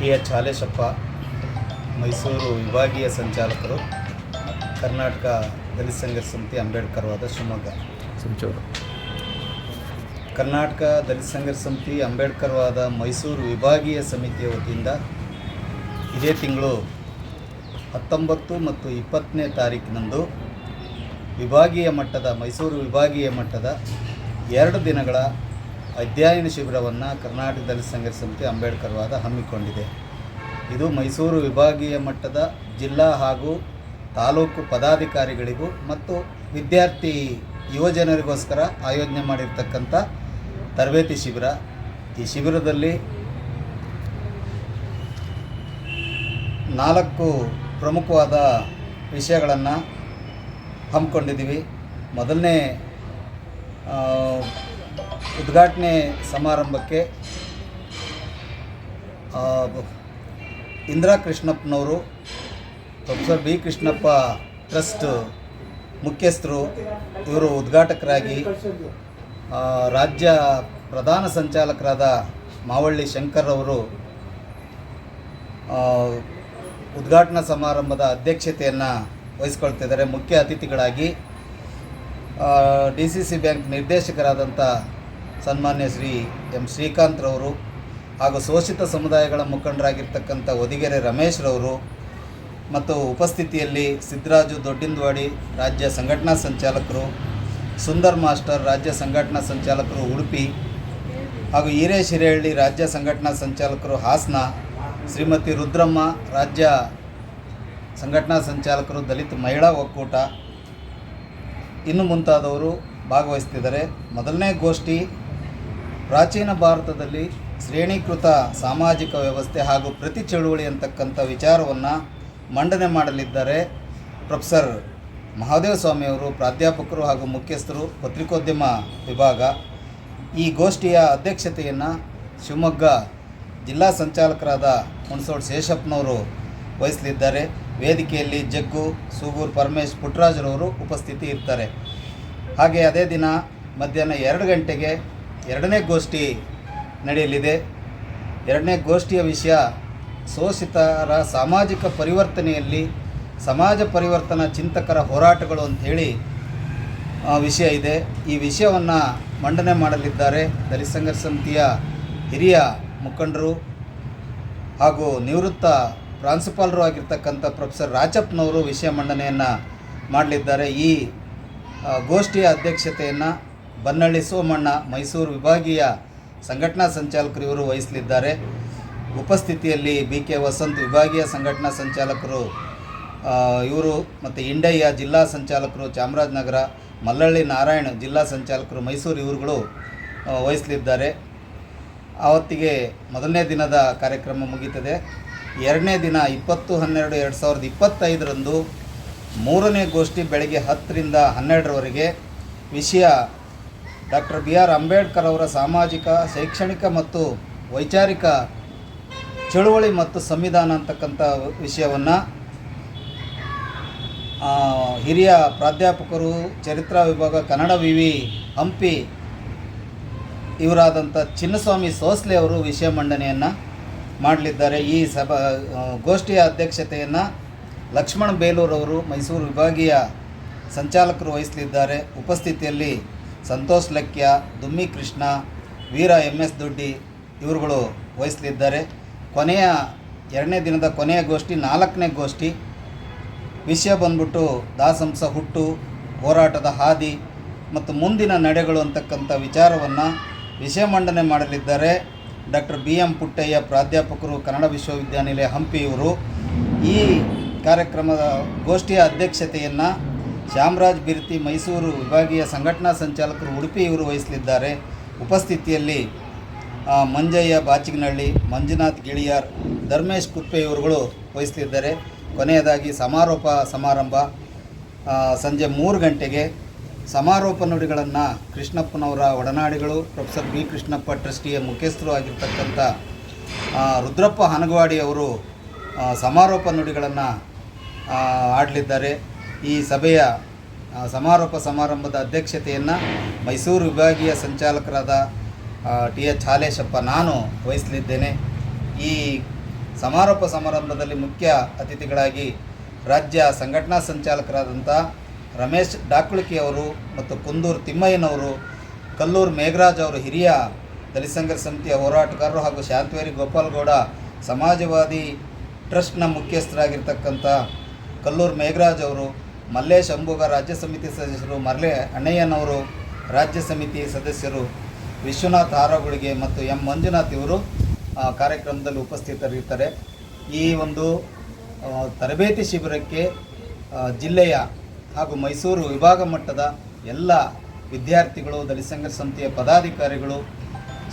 T H Haleshappa Mysuru ವಿಭಾಗೀಯ ಸಂಚಾಲಕರು ಕರ್ನಾಟಕ ದಲಿತ ಸಂಘರ್ಷ ಸಮಿತಿ ಅಂಬೇಡ್ಕರ್ ವಾದ ಶಿವಮೊಗ್ಗ. ಸಂಚೂರು. ಕರ್ನಾಟಕ ದಲಿತ ಸಂಘರ್ಷ ಸಮಿತಿ ಅಂಬೇಡ್ಕರ್ ವಾದ ಮೈಸೂರು ವಿಭಾಗೀಯ ಸಮಿತಿಯ ವತಿಯಿಂದ ಇದೇ ತಿಂಗಳು ಹತ್ತೊಂಬತ್ತು ಮತ್ತು ಇಪ್ಪತ್ತನೇ ತಾರೀಕಿನಂದು ವಿಭಾಗೀಯ ಮಟ್ಟದ ಮೈಸೂರು ವಿಭಾಗೀಯ ಮಟ್ಟದ ಎರಡು ದಿನಗಳ ಅಧ್ಯಯನ ಶಿಬಿರವನ್ನು ಕರ್ನಾಟಕ ದಲಿತ ಸಂಘರ್ಷ ಸಮಿತಿ ಅಂಬೇಡ್ಕರ್ ವಾದ ಹಮ್ಮಿಕೊಂಡಿದೆ. ಇದು ಮೈಸೂರು ವಿಭಾಗೀಯ ಮಟ್ಟದ ಜಿಲ್ಲಾ ಹಾಗೂ ತಾಲೂಕು ಪದಾಧಿಕಾರಿಗಳಿಗೂ ಮತ್ತು ವಿದ್ಯಾರ್ಥಿ ಯುವಜನರಿಗೋಸ್ಕರ ಆಯೋಜನೆ ಮಾಡಿರ್ತಕ್ಕಂಥ ತರಬೇತಿ ಶಿಬಿರ. ಈ ಶಿಬಿರದಲ್ಲಿ ನಾಲ್ಕು ಪ್ರಮುಖವಾದ ವಿಷಯಗಳನ್ನು ಹಮ್ಮಿಕೊಂಡಿದ್ದೀವಿ. ಮೊದಲನೇ ಉದ್ಘಾಟನೆ ಸಮಾರಂಭಕ್ಕೆ ಇಂದಿರಾ ಕೃಷ್ಣಪ್ಪನವರು ಪ್ರೊಫೆಸರ್ ಬಿ ಕೃಷ್ಣಪ್ಪ ಟ್ರಸ್ಟ್ ಮುಖ್ಯಸ್ಥರು, ಇವರು ಉದ್ಘಾಟಕರಾಗಿ ರಾಜ್ಯ ಪ್ರಧಾನ ಸಂಚಾಲಕರಾದ ಮಾವಳ್ಳಿ ಶಂಕರ್ ಅವರು ಉದ್ಘಾಟನಾ ಸಮಾರಂಭದ ಅಧ್ಯಕ್ಷತೆಯನ್ನು ವಹಿಸ್ಕೊಳ್ತಿದ್ದಾರೆ. ಮುಖ್ಯ ಅತಿಥಿಗಳಾಗಿ ಡಿ ಸಿ ಸಿ ಬ್ಯಾಂಕ್ ನಿರ್ದೇಶಕರಾದಂಥ ಸನ್ಮಾನ್ಯ ಶ್ರೀ ಎಂ ಶ್ರೀಕಾಂತ್ರವರು ಹಾಗೂ ಶೋಷಿತ ಸಮುದಾಯಗಳ ಮುಖಂಡರಾಗಿರ್ತಕ್ಕಂಥ ಒದಿಗೆರೆ ರಮೇಶ್ರವರು ಮತ್ತು ಉಪಸ್ಥಿತಿಯಲ್ಲಿ ಸಿದ್ದರಾಜು ದೊಡ್ಡಿಂದ್ವಾಡಿ ರಾಜ್ಯ ಸಂಘಟನಾ ಸಂಚಾಲಕರು, ಸುಂದರ್ ಮಾಸ್ಟರ್ ರಾಜ್ಯ ಸಂಘಟನಾ ಸಂಚಾಲಕರು ಉಡುಪಿ ಹಾಗೂ ಈರೇಶ್ ಹಿರೇಹಳ್ಳಿ ರಾಜ್ಯ ಸಂಘಟನಾ ಸಂಚಾಲಕರು ಹಾಸನ, ಶ್ರೀಮತಿ ರುದ್ರಮ್ಮ ರಾಜ್ಯ ಸಂಘಟನಾ ಸಂಚಾಲಕರು ದಲಿತ ಮಹಿಳಾ ಒಕ್ಕೂಟ. ಇನ್ನು ಮುಂತಾದವರು ಭಾಗವಹಿಸ್ತಿದ್ದಾರೆ. ಮೊದಲನೇ ಗೋಷ್ಠಿ ಪ್ರಾಚೀನ ಭಾರತದಲ್ಲಿ ಶ್ರೇಣೀಕೃತ ಸಾಮಾಜಿಕ ವ್ಯವಸ್ಥೆ ಹಾಗೂ ಪ್ರತಿ ಚಳುವಳಿ ಅಂತಕ್ಕಂಥ ವಿಚಾರವನ್ನು ಮಂಡನೆ ಮಾಡಲಿದ್ದಾರೆ ಪ್ರೊಫೆಸರ್ ಮಹಾದೇವ ಸ್ವಾಮಿಯವರು ಪ್ರಾಧ್ಯಾಪಕರು ಹಾಗೂ ಮುಖ್ಯಸ್ಥರು ಪತ್ರಿಕೋದ್ಯಮ ವಿಭಾಗ. ಈ ಗೋಷ್ಠಿಯ ಅಧ್ಯಕ್ಷತೆಯನ್ನು ಶಿವಮೊಗ್ಗ ಜಿಲ್ಲಾ ಸಂಚಾಲಕರಾದ ಹುಣಸೋಡ್ ಶೇಷಪ್ಪನವರು ವಹಿಸಲಿದ್ದಾರೆ. ವೇದಿಕೆಯಲ್ಲಿ ಜಗ್ಗು, ಸೂಗೂರು, ಪರಮೇಶ್ ಪುಟ್ಟರಾಜರವರು ಉಪಸ್ಥಿತಿ ಇರ್ತಾರೆ. ಹಾಗೆ ಅದೇ ದಿನ ಮಧ್ಯಾಹ್ನ ಎರಡು ಗಂಟೆಗೆ ಎರಡನೇ ಗೋಷ್ಠಿ ನಡೆಯಲಿದೆ. ಎರಡನೇ ಗೋಷ್ಠಿಯ ವಿಷಯ ಶೋಷಿತರ ಸಾಮಾಜಿಕ ಪರಿವರ್ತನೆಯಲ್ಲಿ ಸಮಾಜ ಪರಿವರ್ತನಾ ಚಿಂತಕರ ಹೋರಾಟಗಳು ಅಂಥೇಳಿ ವಿಷಯ ಇದೆ. ಈ ವಿಷಯವನ್ನು ಮಂಡನೆ ಮಾಡಲಿದ್ದಾರೆ ದಲಿತ ಸಂಘರ್ಷ ಸಮಿತಿಯ ಹಿರಿಯ ಮುಖಂಡರು ಹಾಗೂ ನಿವೃತ್ತ ಪ್ರಾಂಶುಪಾಲರು ಆಗಿರ್ತಕ್ಕಂಥ ಪ್ರೊಫೆಸರ್ ರಾಜಪ್ಪನವರು ವಿಷಯ ಮಂಡನೆಯನ್ನು ಮಾಡಲಿದ್ದಾರೆ. ಈ ಗೋಷ್ಠಿಯ ಅಧ್ಯಕ್ಷತೆಯನ್ನು ಬನ್ನಳ್ಳಿ ಸೋಮಣ್ಣ, ಮೈಸೂರು ವಿಭಾಗೀಯ ಸಂಘಟನಾ ಸಂಚಾಲಕರು ಇವರು ವಹಿಸಲಿದ್ದಾರೆ. ಉಪಸ್ಥಿತಿಯಲ್ಲಿ ಬಿ ಕೆ ವಸಂತ್ ವಿಭಾಗೀಯ ಸಂಘಟನಾ ಸಂಚಾಲಕರು ಇವರು ಮತ್ತು ಇಂಡಯ್ಯ ಜಿಲ್ಲಾ ಸಂಚಾಲಕರು, ಚಾಮರಾಜನಗರ, ಮಲ್ಲಳ್ಳಿ ನಾರಾಯಣ ಜಿಲ್ಲಾ ಸಂಚಾಲಕರು, ಮೈಸೂರು ಇವರುಗಳು ವಹಿಸಲಿದ್ದಾರೆ. ಆವತ್ತಿಗೆ ಮೊದಲನೇ ದಿನದ ಕಾರ್ಯಕ್ರಮ ಮುಗೀತದೆ. ಎರಡನೇ ದಿನ ಇಪ್ಪತ್ತು ಹನ್ನೆರಡು ಎರಡು ಸಾವಿರದ ಇಪ್ಪತ್ತೈದರಂದು ಮೂರನೇ ಗೋಷ್ಠಿ ಬೆಳಗ್ಗೆ ಹತ್ತರಿಂದ ಹನ್ನೆರಡರವರೆಗೆ ವಿಷಯ ಡಾಕ್ಟರ್ ಬಿ ಆರ್ ಅಂಬೇಡ್ಕರ್ ಅವರ ಸಾಮಾಜಿಕ, ಶೈಕ್ಷಣಿಕ ಮತ್ತು ವೈಚಾರಿಕ ಚಳುವಳಿ ಮತ್ತು ಸಂವಿಧಾನ ಅಂತಕ್ಕಂಥ ವಿಷಯವನ್ನು ಹಿರಿಯ ಪ್ರಾಧ್ಯಾಪಕರು, ಚರಿತ್ರಾ ವಿಭಾಗ, ಕನ್ನಡ ವಿವಿ ಹಂಪಿ ಇವರಾದಂಥ ಚಿನ್ನಸ್ವಾಮಿ ಸೋಸ್ಲೆ ಅವರು ವಿಷಯ ಮಂಡನೆಯನ್ನು ಮಾಡಲಿದ್ದಾರೆ. ಈ ಸಭಾ ಗೋಷ್ಠಿಯ ಅಧ್ಯಕ್ಷತೆಯನ್ನು ಲಕ್ಷ್ಮಣ ಬೇಲೂರವರು ಮೈಸೂರು ವಿಭಾಗೀಯ ಸಂಚಾಲಕರು ವಹಿಸಲಿದ್ದಾರೆ. ಉಪಸ್ಥಿತಿಯಲ್ಲಿ ಸಂತೋಷ್ ಲೆಕ್ಯ ದುಮ್ಮಿ ಕೃಷ್ಣ, ವೀರ ಎಂ ಎಸ್ ದೊಡ್ಡಿ ಇವರುಗಳು ವಹಿಸಲಿದ್ದಾರೆ. ಕೊನೆಯ ಎರಡನೇ ದಿನದ ಕೊನೆಯ ಗೋಷ್ಠಿ, ನಾಲ್ಕನೇ ಗೋಷ್ಠಿ. ವಿಷಯ ಬಂದ್ಬಿಟ್ಟು ದಾಸಂಸ, ಹುಟ್ಟು, ಹೋರಾಟದ ಹಾದಿ ಮತ್ತು ಮುಂದಿನ ನಡೆಗಳು ಅಂತಕ್ಕಂಥ ವಿಚಾರವನ್ನು ವಿಷಯ ಮಂಡನೆ ಮಾಡಲಿದ್ದಾರೆ. ಡಾಕ್ಟರ್ ಬಿ ಎಂ ಪುಟ್ಟಯ್ಯ, ಪ್ರಾಧ್ಯಾಪಕರು, ಕನ್ನಡ ವಿಶ್ವವಿದ್ಯಾನಿಲಯ ಹಂಪಿ ಇವರು ಈ ಕಾರ್ಯಕ್ರಮದ ಗೋಷ್ಠಿಯ ಅಧ್ಯಕ್ಷತೆಯನ್ನು ಶ್ಯಾಮರಾಜ್ ಬಿರ್ತಿ ಮೈಸೂರು ವಿಭಾಗೀಯ ಸಂಘಟನಾ ಸಂಚಾಲಕರು ಉಡುಪಿ ಇವರು ವಹಿಸಲಿದ್ದಾರೆ. ಉಪಸ್ಥಿತಿಯಲ್ಲಿ ಮಂಜಯ್ಯ ಬಾಚಿಗನಹಳ್ಳಿ, ಮಂಜುನಾಥ್ ಗಿಳಿಯಾರ್, ಧರ್ಮೇಶ್ ಕುಪ್ಪೆ ಇವರುಗಳು ವಹಿಸಲಿದ್ದಾರೆ. ಕೊನೆಯದಾಗಿ ಸಮಾರೋಪ ಸಮಾರಂಭ ಸಂಜೆ ಮೂರು ಗಂಟೆಗೆ ಸಮಾರೋಪ ನುಡಿಗಳನ್ನು ಕೃಷ್ಣಪ್ಪನವರ ಒಡನಾಡಿಗಳು, ಪ್ರೊಫೆಸರ್ ಬಿ ಕೃಷ್ಣಪ್ಪ ಟ್ರಸ್ಟಿಯ ಮುಖ್ಯಸ್ಥರು ಆಗಿರ್ತಕ್ಕಂಥ ರುದ್ರಪ್ಪ ಹನಗವಾಡಿ ಅವರು ಸಮಾರೋಪ ನುಡಿಗಳನ್ನು ಆಡಲಿದ್ದಾರೆ. ಈ ಸಭೆಯ ಸಮಾರೋಪ ಸಮಾರಂಭದ ಅಧ್ಯಕ್ಷತೆಯನ್ನು ಮೈಸೂರು ವಿಭಾಗೀಯ ಸಂಚಾಲಕರಾದ ಟಿ ಎಚ್ ಹಾಲೇಶಪ್ಪ ನಾನು ವಹಿಸಲಿದ್ದೇನೆ. ಈ ಸಮಾರೋಪ ಸಮಾರಂಭದಲ್ಲಿ ಮುಖ್ಯ ಅತಿಥಿಗಳಾಗಿ ರಾಜ್ಯ ಸಂಘಟನಾ ಸಂಚಾಲಕರಾದಂಥ ರಮೇಶ್ ಡಾಕುಳಿಕಿ ಅವರು ಮತ್ತು ಕುಂದೂರು ತಿಮ್ಮಯ್ಯನವರು, ಕಲ್ಲೂರು ಮೇಘರಾಜ್ ಅವರು, ಹಿರಿಯ ದಲಿತ ಸಂಘರ್ಷ ಸಮಿತಿಯ ಹೋರಾಟಗಾರರು ಹಾಗೂ ಶಾಂತವೇರಿ ಗೋಪಾಲಗೌಡ ಸಮಾಜವಾದಿ ಟ್ರಸ್ಟ್ನ ಮುಖ್ಯಸ್ಥರಾಗಿರ್ತಕ್ಕಂಥ ಕಲ್ಲೂರು ಮೇಘರಾಜ್ ಅವರು ಮಲ್ಲೇಶ್ ಅಂಬುಗ ರಾಜ್ಯ ಸಮಿತಿ ಸದಸ್ಯರು ಮರಳೆ ಅಣ್ಣಯ್ಯನವರು ರಾಜ್ಯ ಸಮಿತಿ ಸದಸ್ಯರು, ವಿಶ್ವನಾಥ್ ಆರೋಗಳಿಗೆ ಮತ್ತು ಎಂ ಮಂಜುನಾಥ್ ಇವರು ಕಾರ್ಯಕ್ರಮದಲ್ಲಿ ಉಪಸ್ಥಿತರಿರ್ತಾರೆ ಈ ಒಂದು ತರಬೇತಿ ಶಿಬಿರಕ್ಕೆ ಜಿಲ್ಲೆಯ ಹಾಗೂ ಮೈಸೂರು ವಿಭಾಗ ಮಟ್ಟದ ಎಲ್ಲ ವಿದ್ಯಾರ್ಥಿಗಳು, ದಲಿತ ಸಂಘ ಸಂಸ್ಥೆಯ ಪದಾಧಿಕಾರಿಗಳು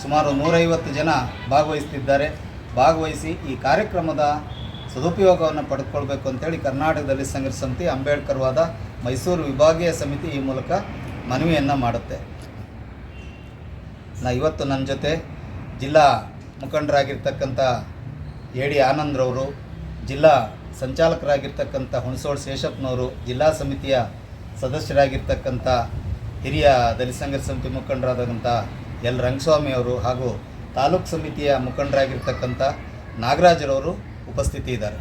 ಸುಮಾರು ನೂರೈವತ್ತು ಜನ ಭಾಗವಹಿಸ್ತಿದ್ದಾರೆ. ಭಾಗವಹಿಸಿ ಈ ಕಾರ್ಯಕ್ರಮದ ಸದುಪಯೋಗವನ್ನು ಪಡೆದುಕೊಳ್ಬೇಕು ಅಂತೇಳಿ ಕರ್ನಾಟಕ ದಲಿತ ಸಂಘರ್ಷ ಸಮಿತಿ ಅಂಬೇಡ್ಕರ್ವಾದ ಮೈಸೂರು ವಿಭಾಗೀಯ ಸಮಿತಿ ಈ ಮೂಲಕ ಮನವಿಯನ್ನು ಮಾಡುತ್ತೆ. ನಾ ಇವತ್ತು ನನ್ನ ಜೊತೆ ಜಿಲ್ಲಾ ಮುಖಂಡರಾಗಿರ್ತಕ್ಕಂಥ ಎ ಡಿ ಆನಂದ್ರವರು ಜಿಲ್ಲಾ ಸಂಚಾಲಕರಾಗಿರ್ತಕ್ಕಂಥ ಹುಣಸೋಳು ಶೇಷಪ್ಪನವರು, ಜಿಲ್ಲಾ ಸಮಿತಿಯ ಸದಸ್ಯರಾಗಿರ್ತಕ್ಕಂಥ ಹಿರಿಯ ದಲಿತ ಸಂಘರ್ಷ ಸಮಿತಿ ಮುಖಂಡರಾದಂಥ ಎಲ್ ರಂಗಸ್ವಾಮಿ ಅವರು ಹಾಗೂ ತಾಲೂಕು ಸಮಿತಿಯ ಮುಖಂಡರಾಗಿರ್ತಕ್ಕಂಥ ನಾಗರಾಜರವರು ಉಪಸ್ಥಿತಿ ಇದ್ದಾರೆ